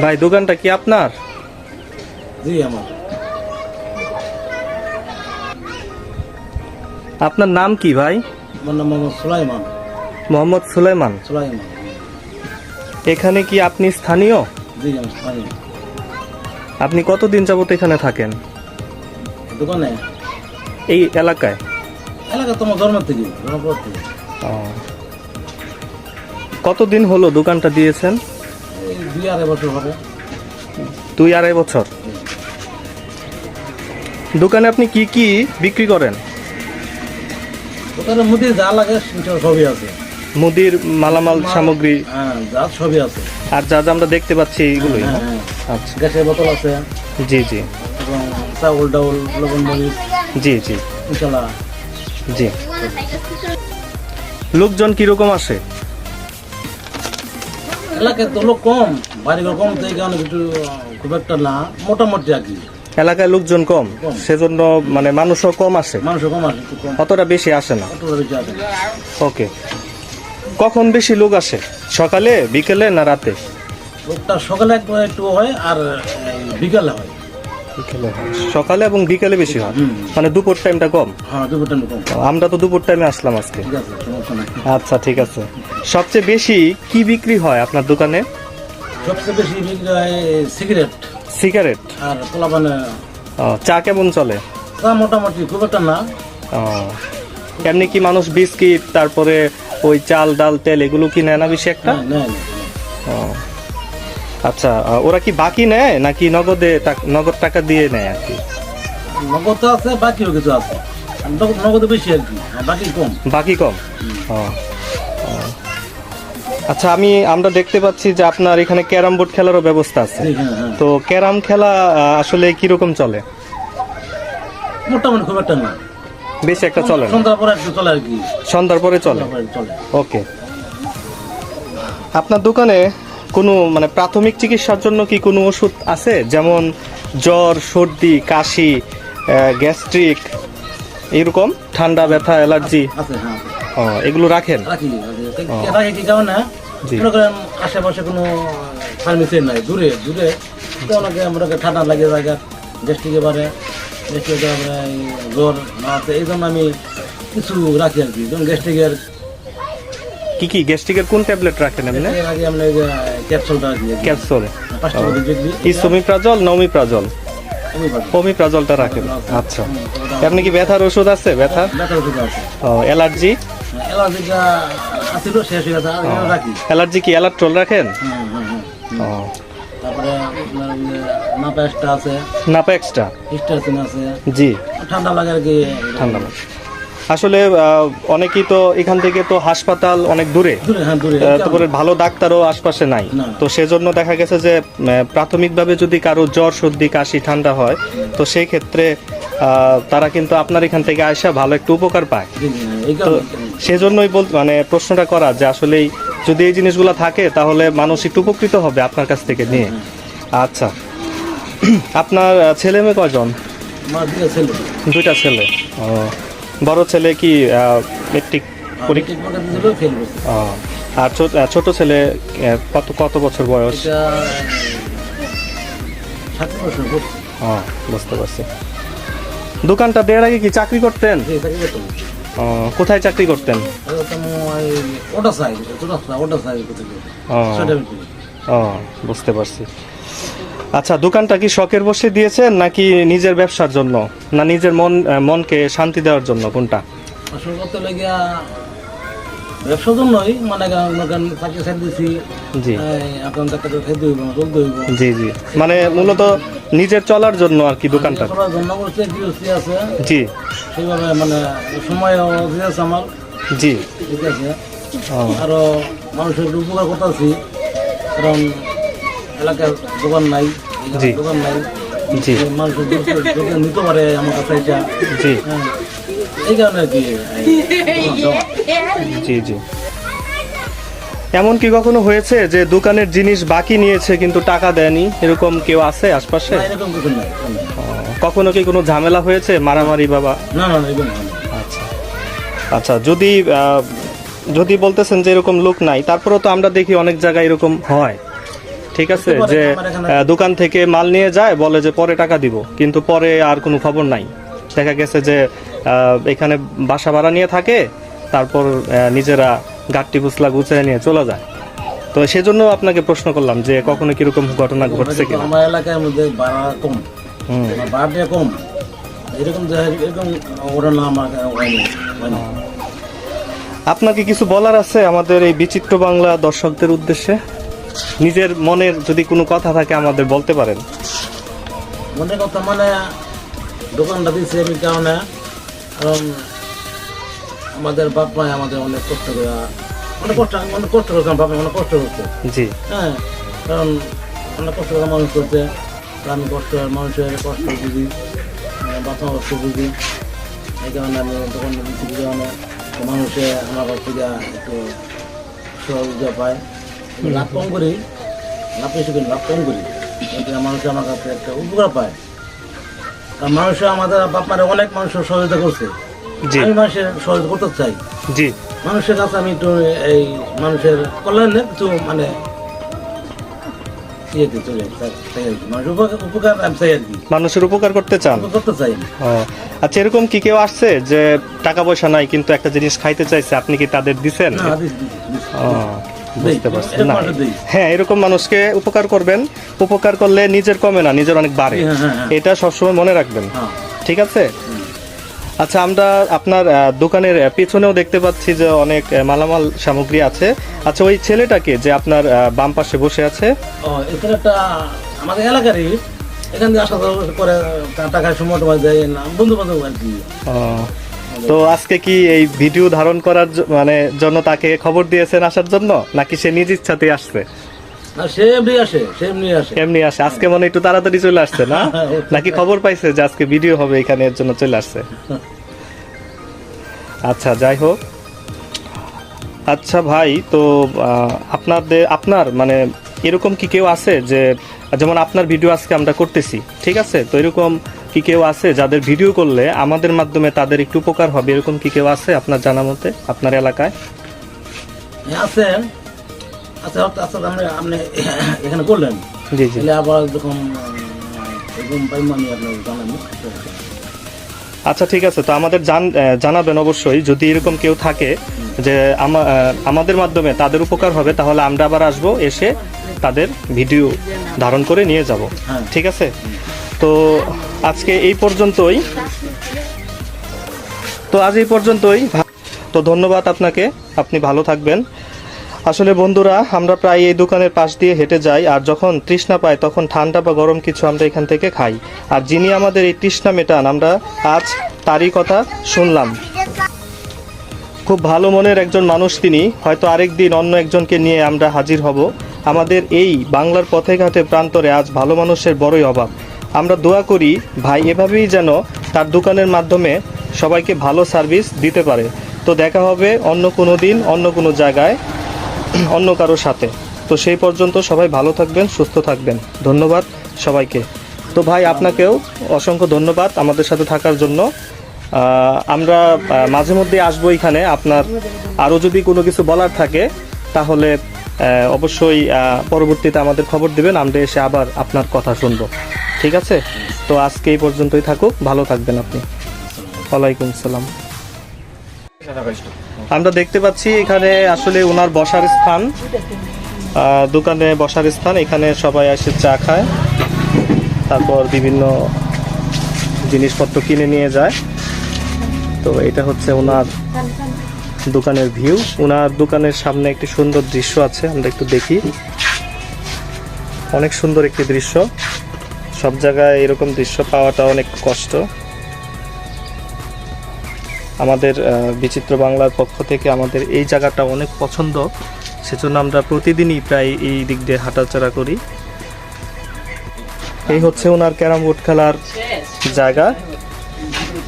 ভাই দোকানটা কি আপনার? জি আমার। আপনার নাম কি ভাই? আমার নাম মোহাম্মদ সুলাইমান। মোহাম্মদ সুলাইমান। সুলাইমান। এখানে কি আপনি স্থানীয়? জি আমি স্থানীয়। আপনি কতদিন যাবত এখানে থাকেন? দোকানে? এই এলাকায়? এলাকা তোমার জন্মের থেকে জন্মপর থেকে কতদিন হলো দোকানটা দিয়েছেন? দুই আড়াই বছর হবে। দুই আড়াই বছর? দোকানে আপনি কি কি বিক্রি করেন? দোকানের মধ্যে যা লাগে সবই আছে। মুদির মালামাল সামগ্রী? হ্যাঁ যা সবই আছে। আর যা যা আমরা দেখতে পাচ্ছি এইগুলোই? হ্যাঁ, হ্যাঁ। আচ্ছা। গ্যাসের বোতল আছে। জি জি। এবং চাউল ডাউল লবণ মরিচ। জি জি। জি। লোকজন কীরকম আসে? এলাকায় তো লোক কম বাড়িঘর কম তো এই কারণে একটু খুব একটা না মোটামুটি আর কি। এলাকায় লোকজন কম। সেজন্য মানে মানুষও কম আসে। মানুষও কম আছে একটু কম। অতটা বেশি আসে না। অতটা বেশি আছে ওকে। কখন বেশি লোক আসে? সকালে বিকেলে না রাতে? লোকটা সকালে একটু একটু হয় আর এই বিকালে হয়। বিকেলে হয়। সকালে এবং বিকেলে বেশি হয়? মানে দুপুর টাইমটা কম? হ্যাঁ দুপুর টাইম কম। আমরা তো দুপুর টাইমে আসলাম আজকে। ঠিক আছে সমস্যা নাই। আচ্ছা ঠিক আছে। সবচেয়ে বেশি কি বিক্রি হয় আপনার দোকানে? সবচেয়ে বেশি বিক্রি হয় সিগারেট। সিগারেট? আর পোলাপানে। চা কেমন চলে? তা মোটামুটি খুব একটা না। এমনি কি মানুষ বিস্কিট তারপরে ওই চাল ডাল তেল এগুলো কি নেয় না বেশি একটা? হ্যাঁ, আচ্ছা ওরা কি বাকি নেয় নাকি নগদে নগদ টাকা দিয়ে নেয় আর কি? নগদ তো আছে বাকিও কিছু আছে। নগদ বেশি আর কি বাকি কম। বাকি কম? ও। আচ্ছা আমি আমরা দেখতে পাচ্ছি যে আপনার এখানে ক্যারাম বোর্ড খেলারও ব্যবস্থা আছে। জি, হ্যাঁ হ্যাঁ। তো ক্যারাম খেলা আসলে কীরকম চলে? মোটামুটি খুব একটা না বেশি একটা চলে সন্ধ্যার পরে একটু চলে আর কি। সন্ধ্যার পরে চলে? ওকে। আপনার দোকানে কোনো মানে প্রাথমিক চিকিৎসার জন্য কি কোনো ওষুধ আছে? যেমন জ্বর সর্দি কাশি গ্যাস্ট্রিক এরকম? ঠান্ডা ব্যথা অ্যালার্জি? আছে হ্যাঁ। ও এগুলো রাখেন? রাখি রাখি। আশেপাশে কোনো ফার্মেসি নাই। দূরে দূরে। তো অনেকে আমরা ঠান্ডা লাগে জায়গা গ্যাস্ট্রিকে পারে গ্যাস্ট্রিকে আমরা জ্বর না আছে এই জন্য আমি কিছু রাখি আর কি। যেমন গ্যাস্ট্রিকের কি কি? গ্যাস্ট্রিকের কোন ট্যাবলেট রাখেন আপনি? রাখি আমরা ক্যাপসুলটা রাখি। ক্যাপসুল ইসোমিপ্রাজল নমিপ্রাজল ওমিপ্রাজলটা রাখেন। আচ্ছা। আপনি কি ব্যথার ওষুধ আছে? ব্যথা ব্যথার ওষুধ আছে। ও অ্যালার্জি? অ্যালার্জিটা আছিল শেষ হয়ে গেছে আর এগুলো রাখি। অ্যালার্জি কি? অ্যালার্ট্রল রাখেন? ও। তারপরে আপনার আছে। নাপা এক্সট্রা? আছে। জি। ঠান্ডা লাগে কি ঠান্ডা লাগে। আসলে অনেকেই তো এখান থেকে তো হাসপাতাল অনেক দূরে। হ্যাঁ তারপরে ভালো ডাক্তারও আশপাশে নাই। তো সেজন্য দেখা গেছে যে প্রাথমিকভাবে যদি কারও জ্বর সর্দি কাশি ঠান্ডা হয় তো সেই ক্ষেত্রে তারা কিন্তু আপনার এখান থেকে আসা ভালো একটু উপকার পায়। হ্যাঁ, তো সেজন্যই বল মানে প্রশ্নটা করা যে আসলেই যদি এই জিনিসগুলো থাকে তাহলে মানুষ একটু উপকৃত হবে আপনার কাছ থেকে নিয়ে। আচ্ছা। আপনার ছেলে মেয়ে কজন দুইটা ছেলে। ও বড় ছেলে কি মেট্রিক পরীক্ষা ও, আর ছোট- ছোট ছেলে কত কত বছর বয়স? বুঝতে পারছি। দোকানটা দেওয়ার আগে কি চাকরি করতেন। ও, কোথায় চাকরি করতেন? ও বুঝতে পারছি। আচ্ছা দোকানটা কি শখের বসে দিয়েছেন নাকি নিজের ব্যবসার জন্য? না নিজের মন মনকে শান্তি দেওয়ার জন্য কোনটা? আসল করতে লেগিয়া ব্যবসার জন্যই মানে চাকরি সাইড দিছি। জি। এখন টাকা খাইতে হইব চলতে হইব। জি জি। মানে মূলত নিজের চলার জন্য আর কি দোকানটা? করার জন্য করছে আছে। জি। সেইভাবে মানে সময় দিয়েছে আমার। জি। ঠিক আছে। আরও মানুষের একটু উপকার করতেছি কারণ এলাকার দোকান নাই। দোকান নাই। জি। মানুষের দোকান- নিতে পারে আমার কাছে এটা। জি। হ্যাঁ। এই কারণে আর কি এই জি জি। এমন কি কখনো হয়েছে যে দোকানের জিনিস বাকি নিয়েছে কিন্তু টাকা দেয়নি? এরকম কেউ আছে আশপাশে? কখনো কি কোনো ঝামেলা হয়েছে মারামারি বাবা না না। আচ্ছা। আচ্ছা যদি যদি বলতেছেন যে এরকম লোক নাই তারপরেও তো আমরা দেখি অনেক জায়গায় এরকম হয়। ঠিক আছে? যে দোকান থেকে মাল নিয়ে যায় বলে যে পরে টাকা দিব কিন্তু পরে আর কোনো খবর নাই। দেখা গেছে যে এখানে বাসা ভাড়া নিয়ে থাকে তারপর নিজেরা গাট্টি পুসলা গুছিয়ে নিয়ে চলে যায়। তো সেজন্য আপনাকে প্রশ্ন করলাম যে কখনো কীরকম ঘটনা ঘটছে কিনা? আমার এলাকার মধ্যে কম। হুম। কম। এরকম এরকম আমার। আপনাকে কিছু বলার আছে আমাদের এই বিচিত্র বাংলা দর্শকদের উদ্দেশ্যে? নিজের মনের যদি কোনো কথা থাকে আমাদের বলতে পারেন। মনে কথা মানে দোকানটা দিয়েছি আমি কারণে। কারণ আমাদের বাপ মায় আমাদের অনেক কষ্ট করে অনেক কষ্ট অনেক কষ্ট করছে বাপ মা অনেক কষ্ট করছে। জি। হ্যাঁ কারণ অনেক কষ্ট করে মানুষ করতে আমি কষ্ট মানুষের কষ্ট বুঝি বাপ মা কষ্ট বুঝি এই কারণে আমি এই কারণে মানুষে আমার কাছ থেকে একটু সহযোগিতা পায়। লাভ কম করি লাভ বেশি করি লাভ কম করি। মানুষে আমার কাছে একটা উপকার পায়। কারণ মানুষে আমাদের বাপ মারে অনেক মানুষের সহযোগিতা করছে। আমি মানুষের সহযোগিতা করতে চাই। জি। মানুষের কাছে আমি একটু এই মানুষের কল্যাণে কিছু মানে কি। মানুষের উপকার করতে চান? আচ্ছা এরকম কি কেউ আসছে যে টাকা পয়সা নাই কিন্তু একটা জিনিস খাইতে চাইছে আপনি কি তাদের দিছেন? না দিস দিস, দিস। ও, বুঝতে পারছি। না হ্যাঁ এরকম মানুষকে উপকার করবেন। উপকার করলে নিজের কমে না নিজের অনেক বাড়ে। হ্যাঁ, হ্যাঁ, হ্যাঁ। এটা সবসময় মনে রাখবেন। ঠিক আছে? আচ্ছা আমরা আপনার দোকানের পিছনেও দেখতে পাচ্ছি যে অনেক মালামাল সামগ্রী আছে। আচ্ছা ওই ছেলেটাকে যে আপনার বাম পাশে বসে আছে? এখানে একটা আমাদের এলাকারই। এখান থেকে আসা করে তা- টাকার সময় দেয় না। বন্ধু বান্ধব আর কি। তো আজকে কি এই ভিডিও ধারণ করার মানে জন্য তাকে খবর দিয়েছেন আসার জন্য? নাকি সে নিজ ইচ্ছাতেই আসছে? সে এমনি আসে সে এমনি আসে। এমনি আসে। আজকে মনে হয় একটু তাড়াতাড়ি চলে আসছে না? নাকি খবর পাইছে যে আজকে ভিডিও হবে এখানে এর জন্য চলে আসছে? আচ্ছা যাই হোক। আচ্ছা ভাই তো আপনাদের আপনার মানে এরকম কি কেউ আছে যে যেমন আপনার ভিডিও আজকে আমরা করতেছি ঠিক আছে? তো এরকম কি কেউ আছে যাদের ভিডিও করলে আমাদের মাধ্যমে তাদের একটু উপকার হবে? এরকম কি কেউ আছে আপনার জানা মতে আপনার এলাকায়? হ্যাঁ, আছে আচ্ছা আচ্ছা আপনি আপনি এখানে করলেন? জি জি। আবার যখন এরকম পাইম আমি আপনাকে জানাব। আচ্ছা ঠিক আছে। তো আমাদের জানাবেন অবশ্যই। যদি এরকম কেউ থাকে যে আমাদের মাধ্যমে তাদের উপকার হবে তাহলে আমরা আবার আসব এসে তাদের ভিডিও ধারণ করে নিয়ে যাব। হ্যাঁ। ঠিক আছে? তো আজকে এই পর্যন্তই। তো আজ এই পর্যন্তই। তো ধন্যবাদ আপনাকে। আপনি ভালো থাকবেন। আসলে বন্ধুরা, আমরা প্রায় এই দোকানের পাশ দিয়ে হেঁটে যাই, আর যখন তৃষ্ণা পাই তখন ঠান্ডা বা গরম কিছু আমরা এখান থেকে খাই। আর যিনি আমাদের এই তৃষ্ণা মেটান, আমরা আজ তারই কথা শুনলাম। খুব ভালো মনের একজন মানুষ তিনি, হয়তো আরেক দিন অন্য একজনকে নিয়ে আমরা হাজির হব। আমাদের এই বাংলার পথে ঘাটে প্রান্তরে আজ ভালো মানুষের বড়ই অভাব। আমরা দোয়া করি, ভাই এভাবেই যেন তার দোকানের মাধ্যমে সবাইকে ভালো সার্ভিস দিতে পারে। তো দেখা হবে অন্য কোনো দিন, অন্য কোনো জায়গায়। অন্য কারোর সাথে। তো সেই পর্যন্ত সবাই ভালো থাকবেন, সুস্থ থাকবেন। ধন্যবাদ সবাইকে। তো ভাই, আপনাকেও অসংখ্য ধন্যবাদ আমাদের সাথে থাকার জন্য। আমরা মাঝে মধ্যে আসব এখানে। আপনার আরও যদি কোনো কিছু বলার থাকে, তাহলে অবশ্যই পরবর্তীতে আমাদের খবর দিবেন। আমরা এসে আবার আপনার কথা শুনব। ঠিক আছে? তো আজকে এই পর্যন্তই থাকুক। ভালো থাকবেন আপনি। ওয়ালাইকুম সালাম। আমরা দেখতে পাচ্ছি এখানে আসলে ওনার বসার স্থান। দোকানে বসার স্থান, এখানে সবাই এসে চা খায়। তারপর বিভিন্ন জিনিসপত্র কিনে নিয়ে যায়। তো এটা হচ্ছে ওনার দোকানের ভিউ। ওনার দোকানের সামনে একটি সুন্দর দৃশ্য আছে, আমরা একটু দেখি। অনেক সুন্দর একটি দৃশ্য। সব জায়গায় এরকম দৃশ্য পাওয়াটা অনেক কষ্ট। আমাদের বিচিত্র বাংলার পক্ষ থেকে আমাদের এই জায়গাটা অনেক পছন্দ। সেজন্য আমরা প্রতিদিনই প্রায় এই দিক দিয়ে হাঁটাচলা করি। এই হচ্ছে ওনার ক্যারাম বোর্ড খেলার জায়গা।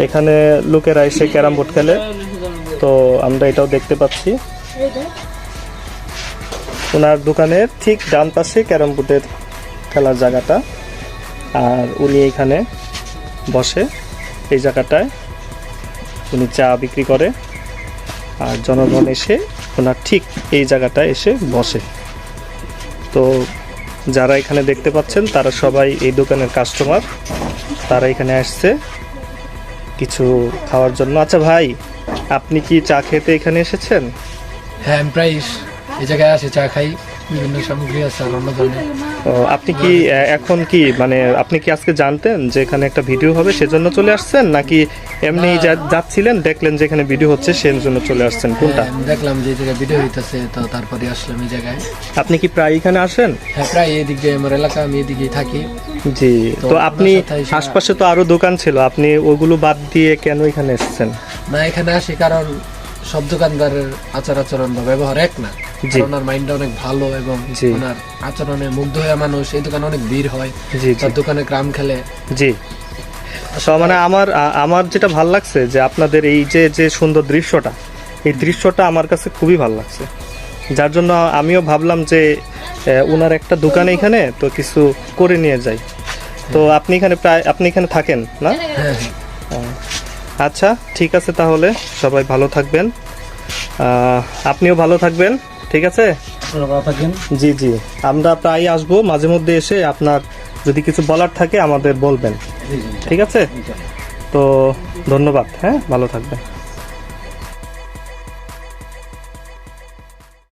এখানে লোকেরা এসে ক্যারাম বোর্ড খেলে। তো আমরা এটাও দেখতে পাচ্ছি। ওনার দোকানের ঠিক ডান পাশে ক্যারাম বোর্ডের খেলার জায়গাটা। আর উনি এখানে বসে এই জায়গাটায় উনি চা বিক্রি করে। আর জনগণ এসে ওনার ঠিক এই জায়গাটায় এসে বসে। তো যারা এখানে দেখতে পাচ্ছেন, তারা সবাই এই দোকানের কাস্টমার তারা এখানে আসছে কিছু খাওয়ার জন্য। আচ্ছা ভাই, আপনি কি চা খেতে এখানে এসেছেন? হ্যাঁ আমি প্রায় এই জায়গায় আসে, চা খাই। বিভিন্ন সামগ্রী আছে আর অন্য ধরনের আপনি কি এখন কি মানে আপনি কি আজকে জানতেন যে এখানে একটা ভিডিও হবে সেজন্য চলে আসছেন? নাকি এমনি যাচ্ছিলেন দেখলেন যে এখানে ভিডিও হচ্ছে সেই জন্য চলে আসছেন? কোনটা? হ্যাঁ, দেখলাম যে জায়গায় ভিডিও হইতেছে তো তারপরে আসলাম এই জায়গায়। আপনি কি প্রায় এখানে আসেন? হ্যাঁ প্রায় এদিক দিয়ে আমার এলাকা আমি এদিকে থাকি। জি তো আপনি আশপাশে তো আরও দোকান ছিল আপনি ওগুলো বাদ দিয়ে কেন এখানে এসেছেন? না এখানে আসি কারণ সব দোকানদারের আচার আচরণ বা ব্যবহার এক না। ওনার মাইন্ডটা অনেক ভালো এবং জি। ওনার আচরণে মুগ্ধ হয়ে মানুষ এই দোকানে অনেক ভিড় হয়। তার দোকানে গ্রাম খেলে। জি। মানে আমার আমার যেটা ভালো লাগছে যে আপনাদের এই যে যে সুন্দর দৃশ্যটা এই দৃশ্যটা আমার কাছে খুবই ভালো লাগছে। যার জন্য আমিও ভাবলাম যে ওনার একটা দোকান এখানে তো কিছু করে নিয়ে যাই। তো আপনি এখানে প্রায় আপনি এখানে থাকেন না? হ্যাঁ আচ্ছা ঠিক আছে তাহলে। সবাই ভালো থাকবেন। আপনিও ভালো থাকবেন। ঠিক আছে? জি জি। আমরা প্রায় আসব মাঝে মধ্যে এসে আপনার যদি কিছু বলার থাকে আমাদের বলবেন। ঠিক আছে? তো ধন্যবাদ হ্যাঁ? ভালো থাকবেন।